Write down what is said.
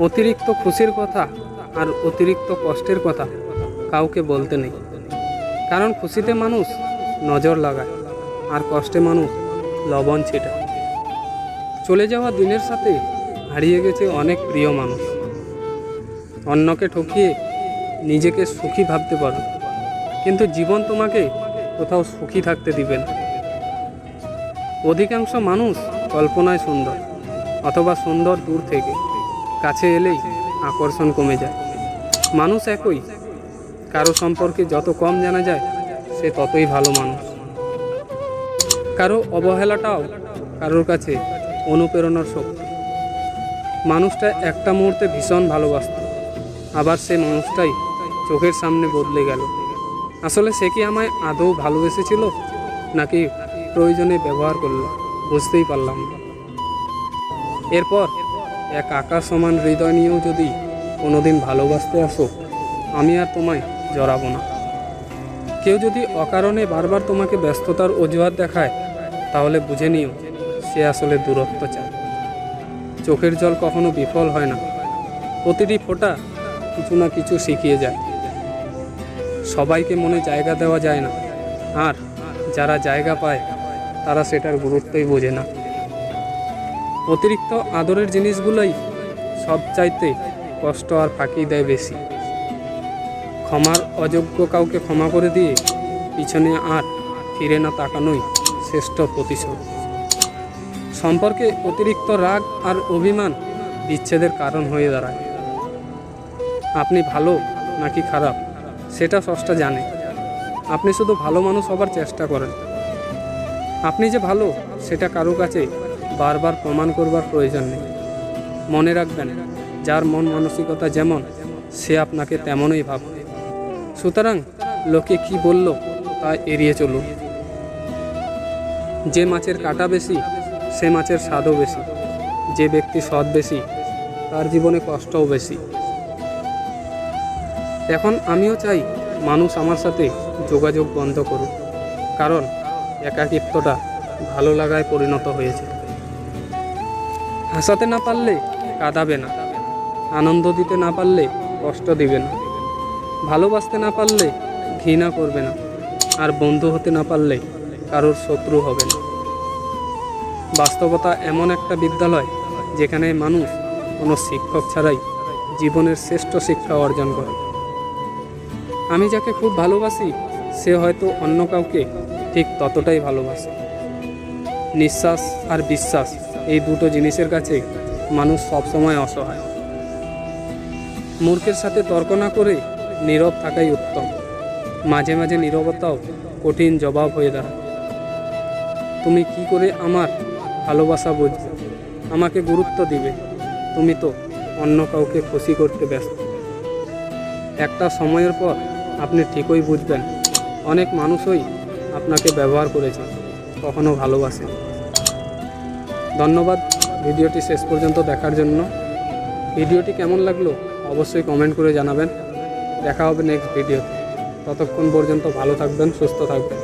অতিরিক্ত খুশির কথা আর অতিরিক্ত কষ্টের কথা কাউকে বলতে নেই। কারণ খুশিতে মানুষ নজর লাগায় আর কষ্টে মানুষ লবণ ছিটায়। চলে যাওয়া দিনের সাথে হারিয়ে গেছে অনেক প্রিয় মানুষ। অন্যকে ঠকিয়ে নিজেকে সুখী ভাবতে পারো। কিন্তু জীবন তোমাকে কোথাও সুখী থাকতে দিবে না। অধিকাংশ মানুষ কল্পনায় সুন্দর, অথবা সুন্দর দূর থেকে। কাছে এলেই আকর্ষণ কমে যায়। মানুষ একই। কারও সম্পর্কে যত কম জানা যায়, সে ততই ভালো মানুষ। কারও অবহেলাটাও কারোর কাছে অনুপ্রেরণার শক্তি। মানুষটা একটা মুহূর্তে ভীষণ ভালোবাসত, আবার সে মানুষটাই চোখের সামনে বদলে গেল। আসলে সে কি আমায় আদৌ ভালোবেসেছিল, নাকি প্রয়োজনে ব্যবহার করল, বুঝতেই পারলাম না। এরপর এক আকাশ সমান হৃদয় নিয়েও যদি কোনোদিন ভালোবাসতে আসো, আমি আর তোমায় জড়াবো না। কেউ যদি অকারণে বারবার তোমাকে ব্যস্ততার অজুহাত দেখায়, তাহলে বুঝে নিও সে আসলে দূরত্ব চায় চোখের জল কখনো বিফল হয় না। প্রতিটি ফোঁটা কিছু না কিছু শিখিয়ে যায়। সবাইকে মনে জায়গা দেওয়া যায় না। আর যারা জায়গা পায়, তারা সেটার গুরুত্বই বোঝে না। অতিরিক্ত আদরের জিনিসগুলোই সব চাইতে কষ্ট আর ফাঁকি দেয় বেশি। ক্ষমার অযোগ্য কাউকে ক্ষমা করে দিয়ে পিছনে আর ফিরে না তাকানোই শ্রেষ্ঠ প্রতিশোধ। সম্পর্কে অতিরিক্ত রাগ আর অভিমান বিচ্ছেদের কারণ হয়ে দাঁড়ায়। আপনি ভালো নাকি খারাপ, সেটা সষ্টা জানে। আপনি শুধু ভালো মানুষ হবার চেষ্টা করেন। আপনি যে ভালো, সেটা কারও কাছে বারবার প্রমাণ করবার প্রয়োজন নেই। মনে রাখবেন, যার মন মানসিকতা যেমন, সে আপনাকে তেমনই ভাববে। সুতরাং লোকে কি বলল তা এড়িয়ে চলুন। যে মাছের কাটা বেশি, সে মাছের স্বাদও বেশি। যে ব্যক্তি সৎ বেশি, তার জীবনে কষ্টও বেশি। এখন আমিও চাই মানুষ আমার সাথে যোগাযোগ বন্ধ করুক, কারণ একাকিত্বটা ভালো লাগায় পরিণত হয়েছে। হাসাতে না পারলে কাঁদাবে না। আনন্দ দিতে না পারলে কষ্ট দিবে না। ভালোবাসতে না পারলে ঘৃণা করবে না। আর বন্ধু হতে না পারলে কারোর শত্রু হবে না। বাস্তবতা এমন একটা বিদ্যালয় যেখানে মানুষ কোনো শিক্ষক ছাড়াই জীবনের শ্রেষ্ঠ শিক্ষা অর্জন করে। আমি যাকে খুব ভালোবাসি, সে হয়তো অন্য কাউকে ঠিক ততটাই ভালোবাসে। নিঃশ্বাস আর বিশ্বাস এই দুটো জিনিসের কাছে মানুষ সবসময় অসহায়। মূর্খের সাথে তর্ক না করে নীরব থাকাই উত্তম। মাঝে মাঝে নীরবতাও কঠিন জবাব হয়ে দাঁড়ায়। তুমি কি করে আমার ভালোবাসা বুঝবে? আমাকে গুরুত্ব দিবে। তুমি তো অন্য কাউকে খুশি করতে ব্যস্ত। একটা সময়ের পর আপনি ঠিকই বুঝবেন, অনেক মানুষই আপনাকে ব্যবহার করেছে, কখনো ভালোবাসে। ধন্যবাদ। ভিডিওটি শেষ পর্যন্ত দেখার জন্য। ভিডিওটি কেমন লাগল অবশ্যই কমেন্ট করে জানাবেন। দেখা হবে নেক্সট ভিডিও ততক্ষণ পর্যন্ত ভালো থাকবেন, সুস্থ থাকবেন।